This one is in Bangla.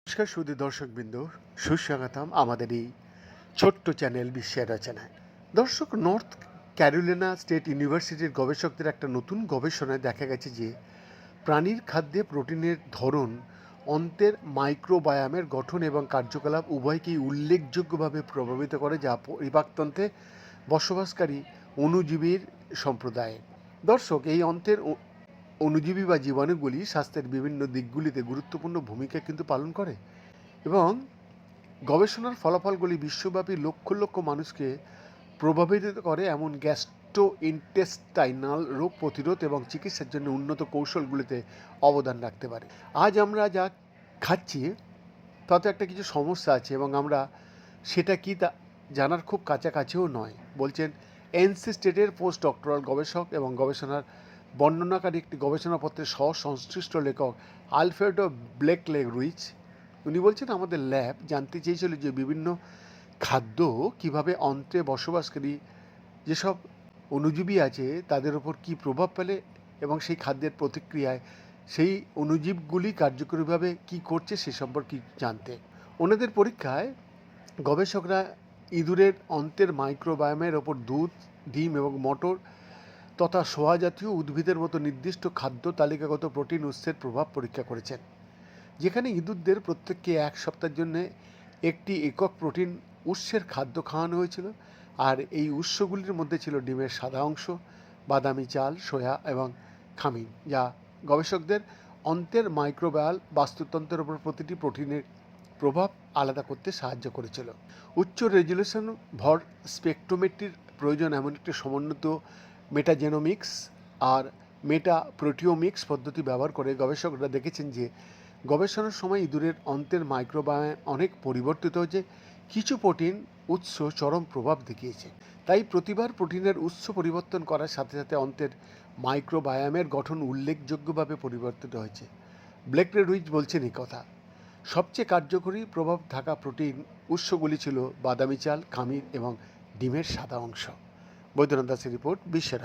নমস্কার সুদী দর্শকবৃন্দ, সুস্বাগতম আমাদের এই ছোট্ট চ্যানেল বিশ্বের রচনায়। দর্শক, নর্থ ক্যারোলিনা স্টেট ইউনিভার্সিটির গবেষকদের একটা নতুন গবেষণায় দেখা গেছে যে, প্রাণীর খাদ্যে প্রোটিনের ধরন, অন্তের মাইক্রোবায়ামের গঠন এবং কার্যকলাপ উভয়কেই উল্লেখযোগ্যভাবে প্রভাবিত করে, যা পরিপাকতন্ত্রে বসবাসকারী অণুজীবীর সম্প্রদায়ে দর্শক, এই অন্তের অনুজীবী বা জীবাণুগুলি স্বাস্থ্যের বিভিন্ন দিকগুলিতে গুরুত্বপূর্ণ ভূমিকা কিন্তু পালন করে এবং গবেষণার ফলাফলগুলি বিশ্বব্যাপী লক্ষ লক্ষ মানুষকে প্রভাবিত করে, এমন গ্যাস্ট্রো ইন্টেস্টাইনাল রোগ প্রতিরোধ এবং চিকিৎসার জন্য উন্নত কৌশলগুলিতে অবদান রাখতে পারে। আজ আমরা যা খাচ্ছি, তাতে একটা কিছু সমস্যা আছে এবং আমরা সেটা কি তা জানার খুব কাছাকাছিও নয়। বলছেন এনসি স্টেটের পোস্ট ডক্টরাল গবেষক এবং গবেষণার বর্ণনাকারী একটি গবেষণাপত্রের সহ সংশ্লিষ্ট লেখক আলফ্রেডো ব্লেক লেগ রুইচ উনি বলছেন, আমাদের ল্যাব জানতে চেয়েছিল যে বিভিন্ন খাদ্য কীভাবে অন্ত্রে বসবাসকারী যেসব অনুজীবী আছে, তাদের ওপর কী প্রভাব ফেলে এবং সেই খাদ্যের প্রতিক্রিয়ায় সেই অনুজীবগুলি কার্যকরীভাবে কী করছে, সে সম্পর্কে জানতে? ওনাদের পরীক্ষায় গবেষকরা ইঁদুরের অন্তের মাইক্রোবায়ামের ওপর দুধ, ডিম এবং মটর তথা সোয়া জাতীয় উদ্ভিদের মতো নির্দিষ্ট খাদ্য তালিকাগত প্রোটিন উৎসের প্রভাব পরীক্ষা করেছেন। যেখানে ইঁদুরদের প্রত্যেককে এক সপ্তাহের জন্য একটি একক প্রোটিন উৎসের খাদ্য খাওয়ানো হয়েছিল আর এই উৎসগুলির মধ্যে ছিল ডিমের সাদা অংশ, বাদামি চাল, সোয়া এবং খামিন, যা গবেষকদের অন্তের মাইক্রোবায়াল বাস্তুতন্ত্রের উপর প্রতিটি প্রোটিনের প্রভাব আলাদা করতে সাহায্য করেছিল। উচ্চ রেজুলেশন ভর স্পেকট্রোমেট্রির প্রয়োজন এমন একটি সমন্বিত মেটাজেনোমিক্স আর মেটা প্রোটিওমিক্স পদ্ধতি ব্যবহার করে গবেষকরা দেখেছেন যে, গবেষণার সময় ইঁদুরের অন্তের মাইক্রোবায়াম অনেক পরিবর্তিত হয়েছে, কিছু প্রোটিন উৎস চরম প্রভাব দেখিয়েছে। তাই প্রতিবার প্রোটিনের উৎস পরিবর্তন করার সাথে সাথে অন্তের মাইক্রোবায়ামের গঠন উল্লেখযোগ্যভাবে পরিবর্তিত হয়েছে। ব্লেকরে রুইচ বলছেন এই কথা। সবচেয়ে কার্যকরী প্রভাব থাকা প্রোটিন উৎসগুলি ছিল বাদামি চাল, খামির এবং ডিমের সাদা অংশ। বৈদ্যনাথ দাসের রিপোর্ট বিশ্বের